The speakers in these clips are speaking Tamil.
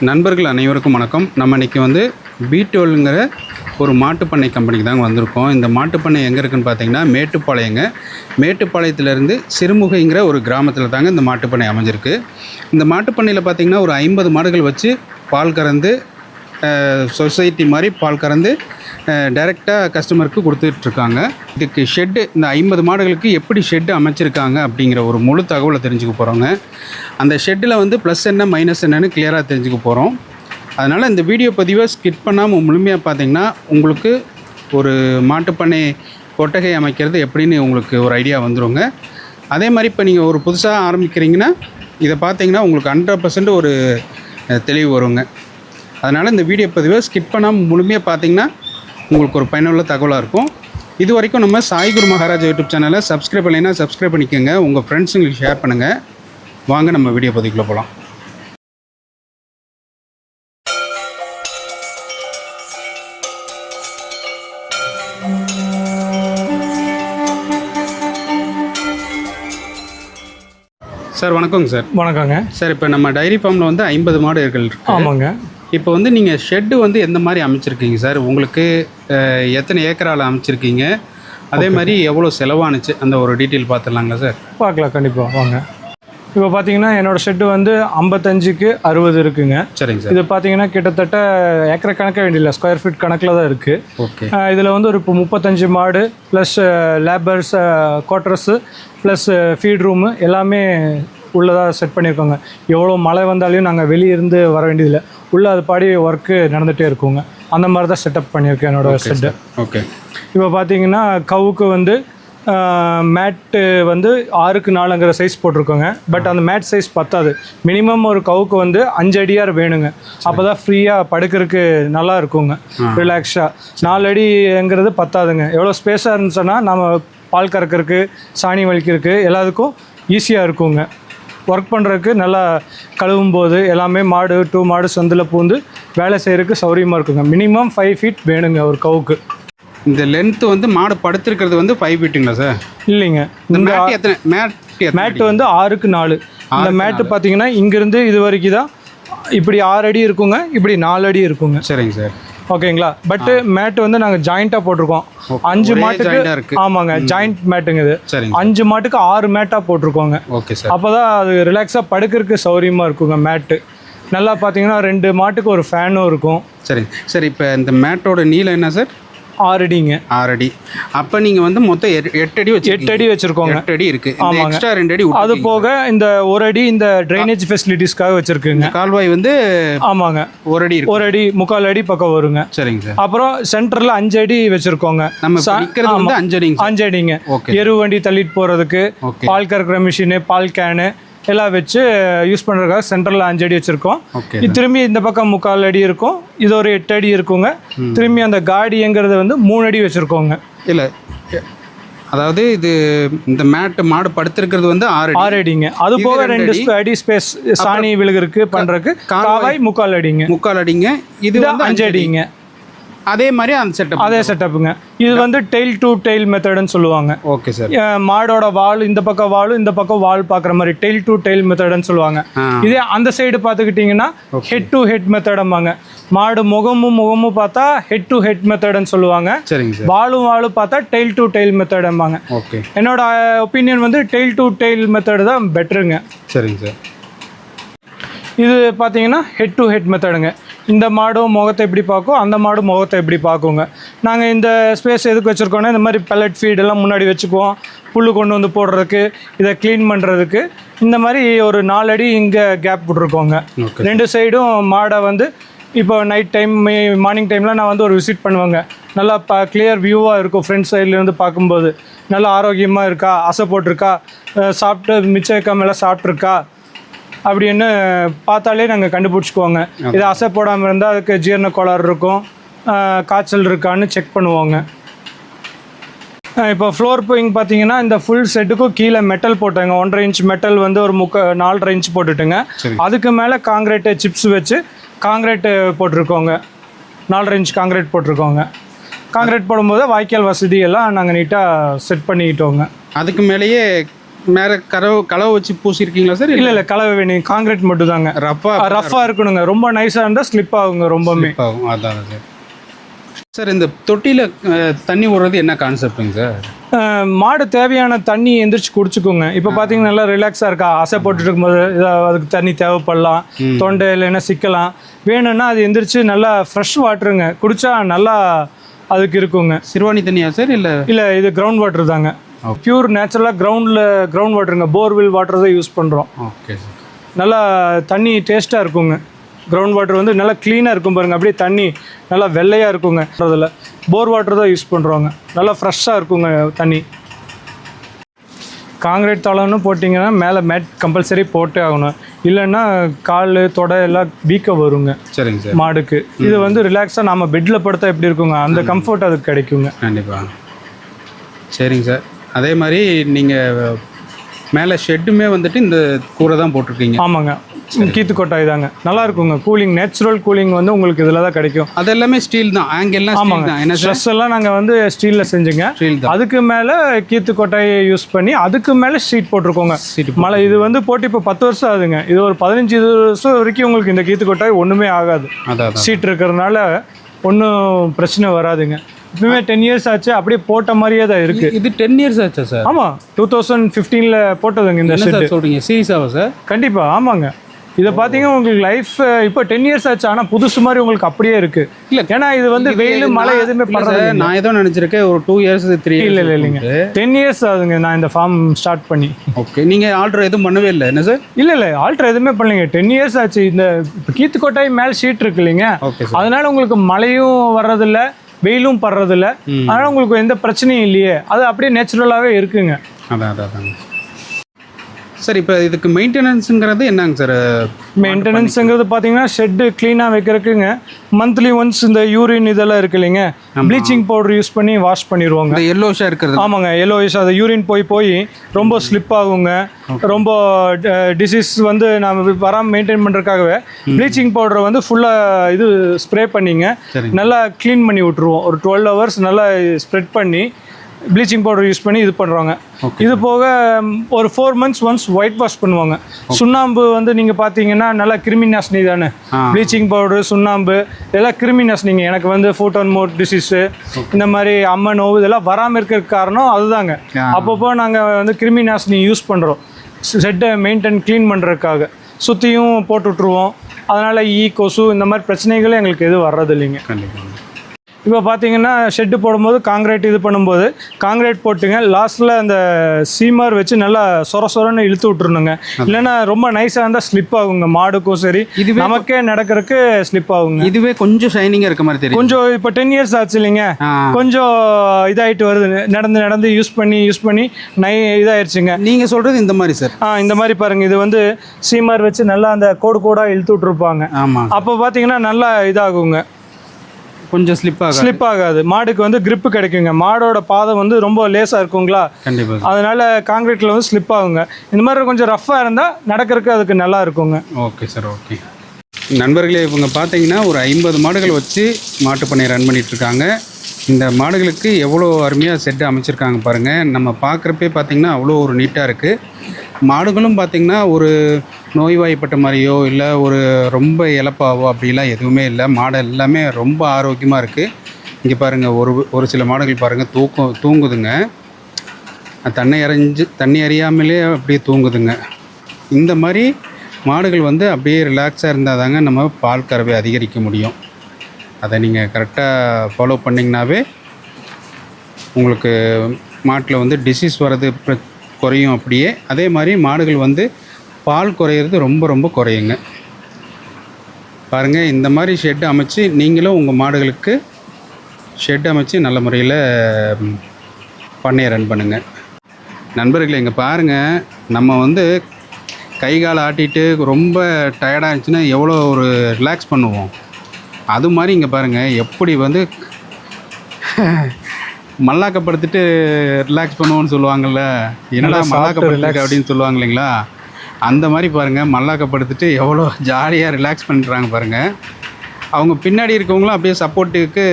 நண்பர்கள் அனைவருக்கும் வணக்கம். நம்ம இன்றைக்கி வந்து பீட்டோலுங்கிற ஒரு மாட்டுப்பண்ணை கம்பெனிக்கு தாங்க வந்திருக்கோம். இந்த மாட்டுப்பண்ணை எங்கே இருக்குதுன்னு பார்த்தீங்கன்னா மேட்டுப்பாளையங்க. மேட்டுப்பாளையத்திலேருந்து சிறுமுகைங்கிற ஒரு கிராமத்தில் தாங்க இந்த மாட்டுப்பண்ணை அமைஞ்சிருக்கு. இந்த மாட்டுப்பண்ணையில் பார்த்தீங்கன்னா ஒரு ஐம்பது மாடுகள் வச்சு பால் கறந்து சொசைட்டி மாதிரி பால் கறந்து டைரெக்டாக கஸ்டமருக்கு கொடுத்துட்ருக்காங்க. இதுக்கு ஷெட்டு இந்த ஐம்பது மாடுகளுக்கு எப்படி ஷெட்டு அமைச்சிருக்காங்க அப்படிங்கிற ஒரு முழு தகவலை தெரிஞ்சுக்க போகிறோங்க அந்த ஷெட்டில் வந்து ப்ளஸ் என்ன மைனஸ் என்னன்னு கிளியராக தெரிஞ்சுக்க போகிறோம் அதனால் இந்த வீடியோ பதிவை ஸ்கிப் பண்ணாமல் முழுமையாக பார்த்தீங்கன்னா உங்களுக்கு ஒரு மாட்டுப்பண்ணை கொட்டகை அமைக்கிறது எப்படின்னு உங்களுக்கு ஒரு ஐடியா வந்துருங்க. அதே மாதிரி இப்போ நீங்கள் ஒரு புதுசாக ஆரம்பிக்கிறீங்கன்னா இதை பார்த்தீங்கன்னா உங்களுக்கு ஹண்ட்ரட் பர்சன்ட் ஒரு தெளிவு வருங்க. அதனால் இந்த வீடியோ பதிவை ஸ்கிப் பண்ணாமல் முழுமையாக பார்த்தீங்கன்னா உங்களுக்கு ஒரு பயனுள்ள தகவலாக இருக்கும். இது வரைக்கும் நம்ம சாய்குரு மகாராஜா யூடியூப் சேனலை சப்ஸ்கிரைப் பண்ணலைன்னா சப்ஸ்கிரைப் பண்ணிக்கோங்க. உங்கள் ஃப்ரெண்ட்ஸுங்களுக்கு ஷேர் பண்ணுங்கள் வாங்க நம்ம வீடியோ பதிவுக்குள்ளே போகலாம் சார் வணக்கங்க சார். வணக்கங்க. சார் இப்போ நம்ம டைரி ஃபார்மில் வந்து ஐம்பது மாடுகள் இருக்கு. ஆமாங்க. இப்போ வந்து நீங்கள் ஷெட்டு வந்து எந்த மாதிரி அமைச்சிருக்கீங்க சார்? உங்களுக்கு எத்தனை ஏக்கரால் அமைச்சிருக்கீங்க? அதே மாதிரி எவ்வளோ செலவானுச்சு? அந்த ஒரு டீட்டெயில் பார்த்துடலாங்களா சார்? பார்க்கலாம் கண்டிப்பாக வாங்க. இப்போ பார்த்தீங்கன்னா என்னோட ஷெட்டு வந்து ஐம்பத்தஞ்சுக்கு அறுபது இருக்குங்க. சரிங்க சார். இது பார்த்தீங்கன்னா கிட்டத்தட்ட ஏக்கரை கணக்க வேண்டியதில்லை. ஸ்கொயர் ஃபீட் கணக்கில் தான் இருக்குது ஓகே இதில் வந்து ஒரு இப்போ முப்பத்தஞ்சு மாடு plus labours quarters plus feed room எல்லாமே உள்ளதாக செட் பண்ணியிருக்கோங்க. எவ்வளோ மழை வந்தாலையும் நாங்கள் வெளியே இருந்து வர வேண்டியதில்லை. உள்ளே அது பாடி ஒர்க்கு நடந்துகிட்டே இருக்குங்க. அந்த மாதிரி தான் செட்டப் பண்ணியிருக்கேன் என்னோட ஷெட்டு ஓகே இப்போ பார்த்தீங்கன்னா கவுக்கு வந்து மேட்டு வந்து ஆறுக்கு நாலுங்கிற சைஸ் போட்டிருக்கோங்க. பட் அந்த மேட் சைஸ் பத்தாது. மினிமம் ஒரு கவுக்கு வந்து அஞ்சு அடியார் வேணுங்க. அப்போ தான் ஃப்ரீயாக படுக்கிறதுக்கு நல்லா இருக்குங்க. ரிலாக்ஸாக நாலு அடிங்கிறது பத்தாதுங்க. எவ்வளோ ஸ்பேஸாக இருந்துச்சுன்னா நம்ம பால் கறக்கிறதுக்கு சாணி வலிக்கிறதுக்கு எல்லாத்துக்கும் ஈஸியாக இருக்குங்க. ஒர்க் பண்ணுறதுக்கு நல்லா கழுவும் போது எல்லாமே மாடு டூ மாடு சந்தில் பூந்து வேலை செய்கிறதுக்கு சௌரியமாக இருக்குங்க. மினிமம் ஃபைவ் ஃபீட் வேணுங்க ஒரு கவுக்கு. இந்த லென்த்து வந்து மாடு படுத்திருக்கிறது வந்து ஃபைவ் ஃபீட்டுங்களா சார் இல்லைங்க. இந்த மேட் எத்தனை மேட் மேட்டு வந்து ஆறுக்கு நாலு. இந்த மேட்டு பார்த்தீங்கன்னா இங்கிருந்து இது வரைக்கும் தான் இப்படி ஆறு அடி இருக்குங்க இப்படி நாலு அடி இருக்குங்க. சரிங்க சார் ஓகேங்களா? பட்டு மேட்டு வந்து நாங்கள் ஜாயிண்ட்டாக போட்டிருக்கோம். அஞ்சு மாட்டுக்கு. ஆமாங்க ஜாயிண்ட் மேட்டுங்க இது. அஞ்சு மாட்டுக்கு ஆறு மேட்டாக போட்டிருக்கோங்க. Okay sir. அப்போ தான் அது ரிலாக்ஸாக படுக்கிறதுக்கு சௌரியமாக இருக்குங்க மேட்டு நல்லா பார்த்தீங்கன்னா ரெண்டு மாட்டுக்கு ஒரு ஃபேனும் இருக்கும். சரிங்க சார் இப்போ இந்த மேட்டோட நீளம் என்ன சார்? ஆறு அடிங்க. ஆறு அடி. அப்போ நீங்கள் வந்து மொத்தம் எட்டு அடி வச்சு எட்டு அடி வச்சுருக்கோங்க. எட்டு அடி இருக்குது ஆமாங்க. எக்ஸ்ட்ரா ரெண்டு அடி அது. போக இந்த ஒரு அடி இந்த ட்ரைனேஜ் ஃபெசிலிட்டிஸ்க்காக வச்சுருக்குங்க. கால்வாய் வந்து ஆமாங்க. ஒரு அடி ஒரு அடி முக்கால் அடி பக்கம் வருங்க. சரிங்க சார். அப்புறம் சென்டர்ல அஞ்சு அடி வச்சிருக்கோங்க. நம்ம வந்து. அஞ்சு அடிங்க அஞ்சு அடிங்க எரு வண்டி தள்ளிட்டு போறதுக்கு ஓகே. பால் கறக்கிற மிஷினு பால் கேனு எல்லாம் வச்சு யூஸ் பண்ணுறதுக்காக சென்டரில் அஞ்சு அடி வச்சுருக்கோம். திரும்பி இந்த பக்கம் முக்கால் அடி இருக்கும். இது ஒரு எட்டு அடி இருக்குங்க. திரும்பி அந்த காடிங்கிறது வந்து மூணு அடி வச்சுருக்கோங்க. இல்லை அதாவது இது இந்த மேட்டு மாடு படுத்திருக்கிறது வந்து ஆறு ஆறு அடிங்க. அது போக ரெண்டு அடி. ஸ்பேஸ் சாணி விழுகிறதுக்கு பண்ணுறதுக்கு. காவாய் முக்கால் அடிங்க. முக்கால் அடிங்க. இது அஞ்சு அடிங்க. அதே மாதிரி அந்த செட்டப் அதே செட்டப்புங்க இது வந்து டெய்ல் டு டெய்ல் மெத்தடுன்னு சொல்லுவாங்க. ஓகே சார் மாடோட வால் இந்த பக்கம் வால் இந்த பக்கம் வால் பார்க்குற மாதிரி டெய்ல் டு டெய்ல் மெத்தடுன்னு சொல்லுவாங்க. இதே அந்த சைடு பார்த்துக்கிட்டிங்கன்னா ஹெட் டு ஹெட் மெத்தடம்பாங்க மாடு முகமும் முகமும் பார்த்தா ஹெட் டு ஹெட் மெத்தடுன்னு சொல்லுவாங்க. சரிங்க சார் வாலும் வாலும் பார்த்தா டெய்ல் டு டெய்ல் மெத்தடம்பாங்க ஓகே என்னோட ஒப்பீனியன் வந்து டெய்ல் டு டெய்ல் மெத்தடு தான் பெட்டருங்க சரிங்க சார் இது பார்த்தீங்கன்னா ஹெட் டு ஹெட் மெத்தடுங்க இந்த மாடும் முகத்தை எப்படி பார்க்கும் அந்த மாடும் முகத்தை எப்படி பார்க்குங்க. நாங்கள் இந்த ஸ்பேஸ் எதுக்கு வச்சுருக்கோன்னா இந்த மாதிரி feed எல்லாம் முன்னாடி வச்சுக்குவோம். புல் கொண்டு வந்து போடுறதுக்கு இதை க்ளீன் பண்ணுறதுக்கு இந்த மாதிரி ஒரு நாலு அடி இங்கே கேப் விட்ருக்கோங்க ரெண்டு சைடும் மாடை வந்து இப்போ நைட் டைம் மார்னிங் டைமில் நான் வந்து ஒரு விசிட் பண்ணுவேங்க. நல்லா ப கிளியர் வியூவாக இருக்கும் ஃப்ரண்ட் சைட்லேருந்து பார்க்கும்போது. நல்லா ஆரோக்கியமாக இருக்கா? அசை போட்டிருக்கா? சாப்பிட்டு மிச்சம் வைக்காம எல்லாம் சாப்பிட்ருக்கா அப்படின்னு பார்த்தாலே நாங்கள் கண்டுபிடிச்சிக்குவோங்க. இது அசை போடாமல் இருந்தால் அதுக்கு ஜீரண கோளாறு இருக்கும். காய்ச்சல் இருக்கான்னு செக் பண்ணுவோங்க. இப்போ ஃப்ளோர் இங்கே பார்த்தீங்கன்னா இந்த ஃபுல் செட்டுக்கும் கீழே மெட்டல் போட்டாங்க. ஒன்றரை இன்ச் மெட்டல் வந்து ஒரு முக்க நாலரை இன்ச் போட்டுட்டுங்க. அதுக்கு மேலே காங்கிரீட்டு சிப்ஸ் வச்சு காங்கிரீட்டு போட்டிருக்கோங்க. நாலரை இன்ச் காங்கிரீட் போட்டிருக்கோங்க. காங்கிரீட் போடும்போது வாய்க்கால் வசதி எல்லாம் நாங்கள் நீட்டாக செட் பண்ணிக்கிட்டோங்க. அதுக்கு மேலேயே மேலே கரவு கலவை வச்சு பூசிருக்கீங்களா சார் இல்லை இல்லை கலவை வேணும். காங்கிரீட் மட்டும் தாங்க ரஃபா ரஃப்பாக இருக்கணுங்க. ரொம்ப நைஸாக இருந்தால் ஸ்லிப் ஆகுங்க ரொம்பவுமே. ஆகும். அதான் சார் சார் இந்த தொட்டியில் தண்ணி விடுறது என்ன கான்செப்ட்டுங்க சார் மாடு தேவையான தண்ணி எந்திரிச்சு குடிச்சுக்கோங்க. இப்போ பார்த்தீங்கன்னா நல்லா ரிலாக்ஸாக இருக்கா? அசை போட்டுட்டு இருக்கும்போது அதுக்கு தண்ணி தேவைப்படலாம். தொண்டை இல்லைன்னா சிக்கலாம். வேணும்னா அது எந்திரிச்சு நல்லா ஃப்ரெஷ் வாட்டருங்க குடிச்சா நல்லா அதுக்கு இருக்குங்க. சிறுவாணி தண்ணியா சார் இல்லை? இல்லை இது கிரவுண்ட் வாட்டர் தாங்க. பியூர் நேச்சுரலாக கிரவுண்டில் கிரவுண்ட் வாட்டருங்க போர்வெல் வாட்டர் தான் யூஸ் பண்ணுறோம் ஓகே சார் நல்லா தண்ணி டேஸ்ட்டாக இருக்குங்க. கிரவுண்ட் வாட்டர் வந்து நல்லா க்ளீனாக இருக்கும் பாருங்க. அப்படியே தண்ணி நல்லா வெள்ளையாக இருக்குங்க. அதில் போர் வாட்டர் தான் யூஸ் பண்ணுறோங்க நல்லா ஃப்ரெஷ்ஷாக இருக்குங்க தண்ணி. காங்கிரீட் தளம்னு போட்டிங்கன்னா மேலே மேட் கம்பல்சரி போட்டே ஆகணும். இல்லைன்னா கால் தொடை எல்லாம் வீக்க வருங்க. சரிங்க சார் மாடுக்கு. இது வந்து ரிலாக்ஸாக நம்ம பெட்டில் படுத்தா எப்படி இருக்குங்க? அந்த கம்ஃபர்ட் அதுக்கு கிடைக்குங்க. கண்டிப்பாக சரிங்க சார் அதே மாதிரி நீங்கள் மேலே ஷெட்டுமே வந்துட்டு இந்த கூரை தான் போட்டிருக்கீங்க. ஆமாங்க. கீத்து கொட்டாய் தாங்க. நல்லா இருக்குங்க. கூலிங் நேச்சுரல் கூலிங் வந்து உங்களுக்கு இதில் தான் கிடைக்கும். அது எல்லாமே ஸ்டீல் தான் ஆங்கெல்லாம் ஆமாங்க. என்ன சார் ட்ரெஸ் எல்லாம் நாங்கள் வந்து ஸ்டீலில் செஞ்சுங்க. அதுக்கு மேலே கீத்து கொட்டாயை யூஸ் பண்ணி அதுக்கு மேலே ஷீட் போட்டிருக்கோங்க. மழை இது வந்து போட்டு இப்போ பத்து வருஷம் ஆகுதுங்க. இது ஒரு பதினஞ்சு இருபது வருஷம் வரைக்கும் உங்களுக்கு இந்த கீத்து கொட்டாய் ஒன்றுமே ஆகாது ஷீட் இருக்கிறதுனால ஒன்றும் பிரச்சனை வராதுங்க. இப்பவுமே டென் இயர்ஸ் ஆச்சு அப்படியே போட்ட மாதிரியே தான் இருக்கு. இது டென் இயர்ஸ் ஆச்சா சார் ஆமாம் டூ தௌசண்ட் ஃபிஃப்டீனில் போட்டதுங்க இந்த ஷெட் சார் சொல்கிறீங்க சீரியஸாவா சார் கண்டிப்பா ஆமாங்க. இதை பார்த்தீங்கன்னா உங்களுக்கு லைஃப் இப்போ டென் இயர்ஸ் ஆச்சு ஆனால் புதுசு மாதிரி உங்களுக்கு அப்படியே இருக்கு. இல்ல, ஏன்னா இது வந்து வெயில் மழை எதுவுமே பண்றது நான் ஏதோ நினச்சிருக்கேன் ஒரு டூ இயர்ஸ் த்ரீ இல்ல இல்ல இல்லைங்க. டென் இயர்ஸ் ஆகுதுங்க நான் இந்த ஃபார்ம் ஸ்டார்ட் பண்ணி. ஓகே நீங்கள் ஆர்டர் எதுவும் பண்ணவே இல்லை என்ன சார் இல்ல இல்ல ஆல்ட்ரு எதுவுமே பண்ணலைங்க. டென் இயர்ஸ் ஆச்சு இந்த இப்போ கீத்துக்கோட்டாய் மேல் ஷீட் இருக்கு இல்லைங்க. ஓகே அதனால உங்களுக்கு மழையும் வர்றதில்ல. வெயிலும் படுறதில்ல. அதனால உங்களுக்கு எந்த பிரச்சனையும் இல்லையே. அது அப்படியே நேச்சுரலாகவே இருக்குங்க. அதான் அதான் சார் இப்போ இதுக்கு மெயின்டெனன்ஸுங்கிறது என்னங்க சார் மெயின்டெனன்ஸுங்கிறது பார்த்தீங்கன்னா ஷெட்டு க்ளீனாக வைக்கிறதுக்குங்க. மந்த்லி ஒன்ஸ் இந்த யூரின் இதெல்லாம் இருக்கு இல்லைங்க. ப்ளீச்சிங் பவுடர் யூஸ் பண்ணி வாஷ் பண்ணிடுவோங்க எல்லோஷாக இருக்கிறது. ஆமாங்க எல்லோயிஷ் அது யூரின் போய் போய் ரொம்ப ஸ்லிப் ஆகுங்க. ரொம்ப டிசீஸ் வந்து நம்ம வராமல் மெயின்டைன் பண்ணுறதுக்காகவே ப்ளீச்சிங் பவுடரை வந்து ஃபுல்லாக இது ஸ்ப்ரே பண்ணிங்க. நல்லா க்ளீன் பண்ணி விட்ருவோம் ஒரு டுவெல் ஹவர்ஸ் நல்லா ஸ்ப்ரெட் பண்ணி ப்ளீச்சிங் பவுடர் யூஸ் பண்ணி இது பண்ணுறாங்க. இது போக ஒரு four months once whitewash பண்ணுவாங்க. சுண்ணாம்பு வந்து நீங்கள் பார்த்தீங்கன்னா நல்லா கிருமி நாசினி தானே. ப்ளீச்சிங் பவுடர் சுண்ணாம்பு இதெல்லாம் கிருமி நாசினிங்க. எனக்கு வந்து ஃபுட் அண்ட் மோட் டிசீஸு இந்த மாதிரி அம்ம நோவு இதெல்லாம் வராமல் இருக்கிறதுக்கு காரணம் அதுதாங்க. அப்பப்போ நாங்கள் வந்து கிருமி நாசினி யூஸ் பண்ணுறோம் செட்டை மெயின்டைன் க்ளீன் பண்ணுறதுக்காக சுற்றியும் போட்டு விட்ருவோம் அதனால் ஈ கொசு இந்த மாதிரி பிரச்சனைகளே எங்களுக்கு எதுவும் வர்றது இல்லைங்க கண்டிப்பாக இப்போ பார்த்தீங்கன்னா ஷெட்டு போடும்போது காங்கிரீட் இது பண்ணும்போது காங்கிரீட் போட்டுங்க. லாஸ்ட்டில் அந்த சீமார் வச்சு நல்லா சொர சொரன்னு இழுத்து விட்டுருணுங்க இல்லைன்னா ரொம்ப நைஸாக இருந்தால் ஸ்லிப் ஆகுங்க. மாடுக்கும் சரி இதுவே நமக்கே நடக்கிறதுக்கு ஸ்லிப் ஆகுங்க. இதுவே கொஞ்சம் ஷைனிங்காக இருக்க மாதிரி தெரியும் கொஞ்சம் இப்போ டென் இயர்ஸ் ஆச்சு இல்லைங்க. கொஞ்சம் இதாயிட்டு வருது. நடந்து நடந்து யூஸ் பண்ணி யூஸ் பண்ணி நை இதாயிருச்சுங்க. நீங்கள் சொல்கிறது இந்த மாதிரி சார் ஆ இந்த மாதிரி பாருங்க. இது வந்து சீமார் வச்சு நல்லா அந்த கோடு கோடாக இழுத்து விட்ருப்பாங்க ஆமாம் அப்போ பார்த்தீங்கன்னா நல்லா இதாகுங்க. கொஞ்சம் ஸ்லிப் ஆகும் ஸ்லிப் ஆகாது. மாடுக்கு வந்து grip கிடைக்குங்க. மாடோட பாதம் வந்து ரொம்ப லேசாக இருக்குங்களா? கண்டிப்பாக அதனால காங்கிரீட்டில் வந்து ஸ்லிப் ஆகுங்க. இந்த மாதிரி கொஞ்சம் ரஃப்பாக இருந்தால் நடக்கிறதுக்கு அதுக்கு நல்லா இருக்குங்க. ஓகே சார் ஓகே நண்பர்களே இவங்க பார்த்தீங்கன்னா ஒரு ஐம்பது மாடுகள் வச்சு மாட்டுப்பண்ணை ரன் பண்ணிட்டு இருக்காங்க இந்த மாடுகளுக்கு எவ்வளோ அருமையாக செட்டு அமைச்சிருக்காங்க பாருங்கள் நம்ம பார்க்குறப்பே பார்த்தீங்கன்னா அவ்வளோ ஒரு நீட்டாக இருக்குது மாடுகளும் பார்த்திங்கன்னா ஒரு நோய்வாய்ப்பட்ட மாதிரியோ இல்லை ஒரு ரொம்ப இழப்பாவோ அப்படிலாம் எதுவுமே இல்லை. மாடு எல்லாமே ரொம்ப ஆரோக்கியமாக இருக்குது இங்கே பாருங்கள் ஒரு ஒரு சில மாடுகள் பாருங்கள் தூக்கம் தூங்குதுங்க. தண்ணி அறிஞ்சு தண்ணி அறியாமலே அப்படியே தூங்குதுங்க. இந்த மாதிரி மாடுகள் வந்து அப்படியே ரிலாக்ஸாக இருந்தால் தாங்க நம்ம பால் கறவை அதிகரிக்க முடியும். அதை நீங்கள் கரெக்டாக ஃபாலோ பண்ணிங்கனாவே உங்களுக்கு மாட்டில் வந்து டிசீஸ் வர்றது குறையும் அப்படியே. அதே மாதிரி மாடுகள் வந்து பால் குறையிறது ரொம்ப ரொம்ப குறையுங்க. பாருங்கள் இந்த மாதிரி ஷெட் அமைச்சு நீங்களும் உங்கள் மாடுகளுக்கு ஷெட் அமைச்சு நல்ல முறையில் பண்ணையை ரன் பண்ணுங்கள் நண்பர்களே இங்கே பாருங்கள் நம்ம வந்து கை காலை ஆட்டிட்டு ரொம்ப டயர்டாக இருந்துச்சுன்னா எவ்வளோ ஒரு ரிலாக்ஸ் பண்ணுவோம். அது மாதிரி இங்கே பாருங்கள் எப்படி வந்து மல்லாக்கப்படுத்திட்டு ரிலாக்ஸ் பண்ணுவோன்னு சொல்லுவாங்கல்ல என்னடா மல்லாக்கப்படுத்திருக்க அப்படின்னு சொல்லுவாங்க இல்லைங்களா? அந்த மாதிரி பாருங்கள் மல்லாக்கப்படுத்திட்டு எவ்வளோ ஜாலியாக ரிலாக்ஸ் பண்ணுறாங்க பாருங்கள் அவங்க பின்னாடி இருக்கவங்களும் அப்படியே சப்போர்ட்டுக்கு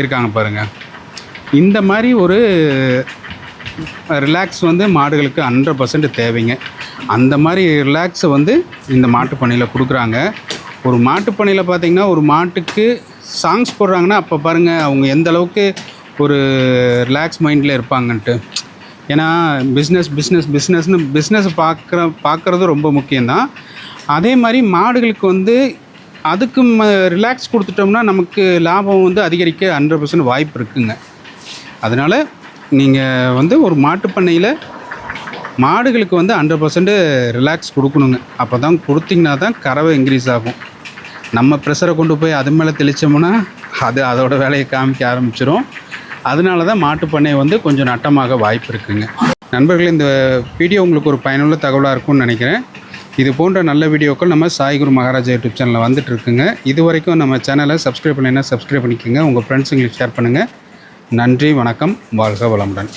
இருக்காங்க பாருங்கள் இந்த மாதிரி ஒரு ரிலாக்ஸ் வந்து மாடுகளுக்கு ஹண்ட்ரட் பர்சன்ட் தேவைங்க. அந்த மாதிரி ரிலாக்ஸை வந்து இந்த மாட்டுப்பண்ணையில் கொடுக்குறாங்க. ஒரு மாட்டுப்பண்ணையில் பார்த்திங்கன்னா பார்த்தீங்கன்னா ஒரு மாட்டுக்கு சாங்ஸ் போடுறாங்கன்னா அப்போ பாருங்கள் அவங்க எந்த அளவுக்கு ஒரு ரிலாக்ஸ் மைண்டில் இருப்பாங்கன்ட்டு. ஏன்னா பிஸ்னஸ் பிஸ்னஸ் பிஸ்னஸ்னு பிஸ்னஸ் பார்க்குற பார்க்குறது ரொம்ப முக்கியம்தான். அதே மாதிரி மாடுகளுக்கு வந்து அதுக்கு ரிலாக்ஸ் கொடுத்துட்டோம்னா நமக்கு லாபம் வந்து அதிகரிக்க ஹண்ட்ரட் பர்சன்ட் வாய்ப்பு இருக்குங்க. அதனால் நீங்கள் வந்து ஒரு மாட்டுப் பண்ணையில் மாடுகளுக்கு வந்து ஹண்ட்ரட் பர்சன்ட் ரிலாக்ஸ் கொடுக்கணுங்க. அப்போ தான் கொடுத்திங்கன்னா தான் கறவை இன்க்ரீஸ் ஆகும். நம்ம ப்ரெஷரை கொண்டு போய் அது மேலே தெளித்தோம்னா அது அதோட வேலையை காமிக்க ஆரம்பிச்சிடும் அதனால தான் மாட்டுப் பண்ணை வந்து கொஞ்சம் நட்டமாக வாய்ப்பு இருக்குங்க. நண்பர்களே இந்த வீடியோ உங்களுக்கு ஒரு பயனுள்ள தகவலாக இருக்கும்னு நினைக்கிறேன். இது போன்ற நல்ல வீடியோக்கள் நம்ம சாய்குரு மகாராஜா யூடியூப் சேனலில் வந்துட்டு இருக்குங்க. இது வரைக்கும் நம்ம சேனலை சப்ஸ்கிரைப் பண்ணினா சப்ஸ்கிரைப் பண்ணிக்கோங்க. உங்கள் ஃப்ரெண்ட்ஸுங்களுக்கு ஷேர் பண்ணுங்கள் நன்றி வணக்கம். வாழ்க வளமுடன்.